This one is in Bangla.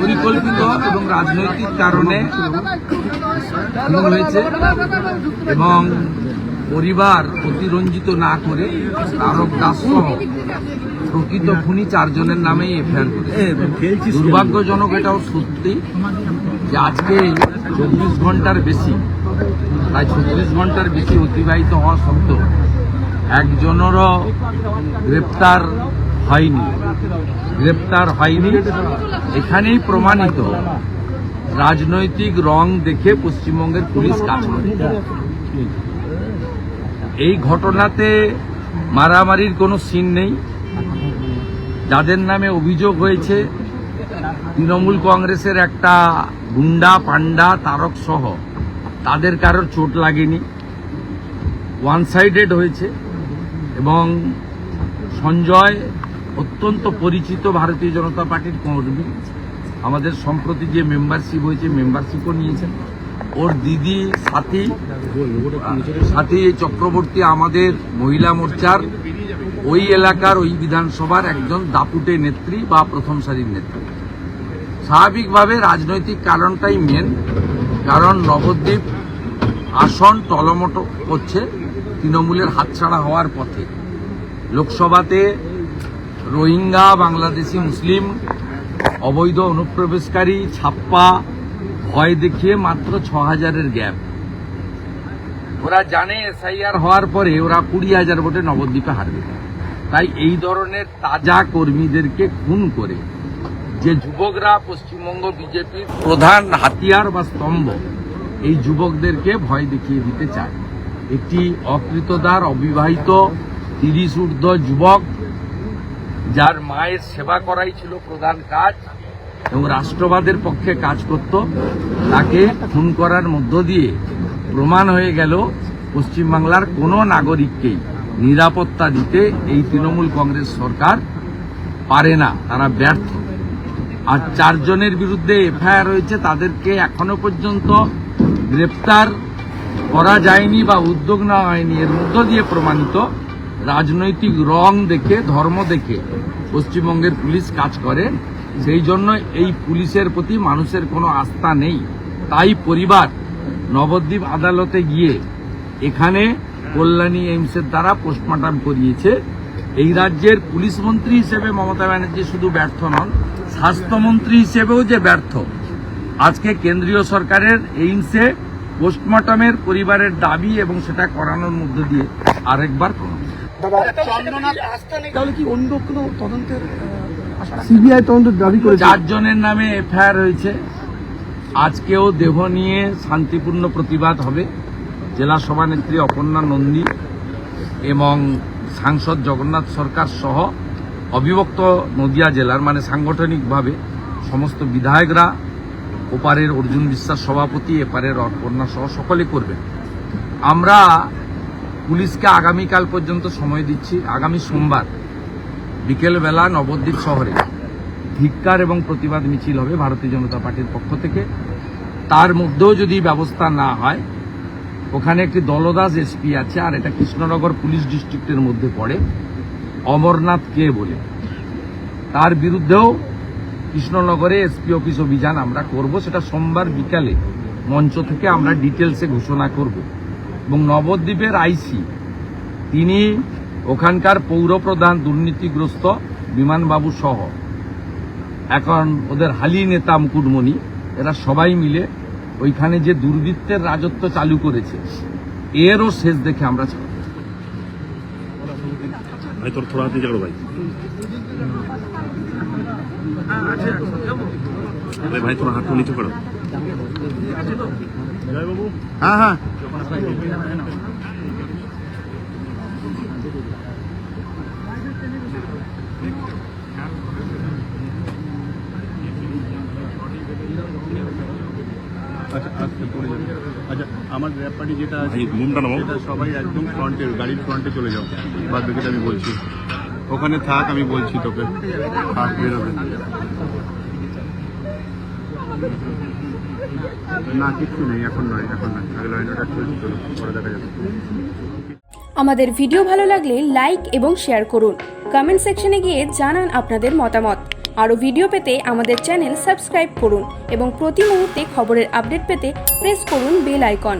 পরিকল্পিত এবং রাজনৈতিক কারণে হয়েছে এবং পরিবার অতিরঞ্জিত না করে তারক দাস প্রকৃত খুনি চারজনের নামেই এফআইআর করেছে। দুর্ভাগ্যজনক এটাও সত্যি যে আজকে চব্বিশ ঘণ্টার বেশি প্রায় ছত্রিশ ঘণ্টার বেশি অতিবাহিত হওয়া সত্ত্বেও একজনেরও গ্রেপ্তার হয়নি, গ্রেপ্তার হয়নি, এখানেই প্রমাণিত। রাজনৈতিক রং দেখে পশ্চিমবঙ্গের পুলিশ কাজ করে। এই ঘটনাতে মারামারির কোনো সিন নেই। যাদের নামে অভিযোগ হয়েছে, তৃণমূল কংগ্রেসের একটা গুন্ডা পান্ডা তারক সহ, তাদের কারোর চোট লাগেনি। ওয়ান সাইডেড হয়েছে এবং সঞ্জয় অত্যন্ত পরিচিত ভারতীয় জনতা পার্টির কর্মী। আমাদের সম্প্রতি যে মেম্বারশিপ হয়েছে মেম্বারশিপও নিয়েছেন। ওর দিদি, সাথী সাথী চক্রবর্তী আমাদের মহিলা মোর্চার ওই এলাকার, ওই বিধানসভার একজন দাপুটে নেত্রী বা প্রথম সারির নেত্রী। স্বাভাবিকভাবে রাজনৈতিক কারণটাই মেন কারণ নবদ্বীপ আসন টলমটো করছে, তৃণমূলের হাতছাড়া হওয়ার পথে। লোকসভাতে রোহিঙ্গা, বাংলাদেশি, মুসলিম, অবৈধ, অনুপ্রবেশকারী, ছাপ্পা, ভয় দেখিয়ে মাত্র ছ হাজারের গ্যাপ। ওরা জানে এসআইআর হওয়ার পরে ওরা কুড়ি হাজার ভোটে নবদ্বীপে হারবে। তাই এই ধরনের তাজা কর্মীদেরকে খুন করে যে যুবকরা পশ্চিমবঙ্গ বিজেপির প্রধান হাতিয়ার বা স্তম্ভ, এই যুবকদেরকে ভয় দেখিয়ে দিতে চায়। একটি অকৃতদার, অবিবাহিত, তিরিশ ঊর্ধ্ব যুবক যার মায়ের সেবা করাই ছিল প্রধান কাজ এবং রাষ্ট্রবাদের পক্ষে কাজ করত, তাকে খুন করার মধ্য দিয়ে প্রমাণ হয়ে গেল পশ্চিমবাংলার কোনো নাগরিককেই নিরাপত্তা দিতে এই তৃণমূল কংগ্রেস সরকার পারে না, তারা ব্যর্থ। আর চারজনের বিরুদ্ধে এফআইআর হয়েছে, তাদেরকে এখনও পর্যন্ত গ্রেপ্তার করা যায়নি বা উদ্যোগ নেওয়া হয়নি। এর মধ্য দিয়ে প্রমাণিত রাজনৈতিক রং দেখে, ধর্ম দেখে পশ্চিমবঙ্গের পুলিশ কাজ করে। সেই জন্য এই পুলিশের প্রতি মানুষের কোনো আস্থা নেই। তাই পরিবার নবদ্বীপ আদালতে গিয়ে এখানে কল্যাণী এইমসের দ্বারা পোস্টমর্টম করিয়েছে। এই রাজ্যের পুলিশ মন্ত্রী হিসেবে মমতা ব্যানার্জি শুধু ব্যর্থ নন, স্বাস্থ্যমন্ত্রী হিসেবেও যে ব্যর্থ। আজকে কেন্দ্রীয় সরকারের এইমসে পোস্টমর্টমের পরিবারের দাবি এবং সেটা করানোর মধ্য দিয়ে আরেকবার প্রমাণ তাহলে কি অন্য কোনো তদন্তের সিবিআই তদন্তের দাবি করেছে। চারজনের নামে এফআইআর হয়েছে আজকেও দেহ নিয়ে শান্তিপূর্ণ প্রতিবাদ হবে। জেলা সভানেত্রী অপর্ণা নন্দী এবং সাংসদ জগন্নাথ সরকার সহ অবিভক্ত নদিয়া জেলার মানে সাংগঠনিকভাবে সমস্ত বিধায়করা ওপারের অর্জুন বিশ্বাস সভাপতি এপারের অপর্ণা সহ সকলে করবেন। আমরা পুলিশকে আগামীকাল পর্যন্ত সময় দিচ্ছি। আগামী সোমবার বিকেলবেলা নবদ্বীপ শহরে ধিক্কার এবং প্রতিবাদ মিছিল হবে ভারতীয় জনতা পার্টির পক্ষ থেকে। তার মধ্যেও যদি ব্যবস্থা না হয়, ওখানে একটি দলদাস এসপি আছে, আর এটা কৃষ্ণনগর পুলিশ ডিস্ট্রিক্টের মধ্যে পড়ে, অমরনাথ কে বলে। তার বিরুদ্ধেও কৃষ্ণনগরে এসপি অফিস অভিযান আমরা করব। সেটা সোমবার বিকালে মঞ্চ থেকে আমরা ডিটেলসে ঘোষণা করব। এবং নবদ্বীপের আইসি। তিনি ওখানকার পৌরপ্রধান দুর্নীতিগ্রস্ত বিমানবাবু সহ। এখন ওদের হালি নেতা মুকুটমণি, এরা সবাই মিলে ওইখানে যে দুর্বৃত্তের রাজত্ব চালু করেছে, এরও শেষ দেখে আমরা ভাই হাত নিচে হ্যাঁ, হ্যাঁ আচ্ছা আচ্ছা, আচ্ছা আমার ব্যাপারটি যেটা আছে মুমটা নাও সেটা সবাই একদম ফ্রন্টে গাড়ির ফ্রন্টে চলে যাও। বাদ বাকিটা আমি বলছি। ওখানে থাক আমি বলছি তোকে। থাক বেরোবে। না কিছু নেই, এখন নয় এখন নয়। আগে পরে দেখা যাবে। আমাদের ভিডিও ভালো লাগলে লাইক এবং শেয়ার করুন। কমেন্ট সেকশনে গিয়ে জানান আপনাদের মতামত। আরও ভিডিও পেতে আমাদের চ্যানেল সাবস্ক্রাইব করুন এবং প্রতি মুহূর্তে খবরের আপডেট পেতে প্রেস করুন বেল আইকন।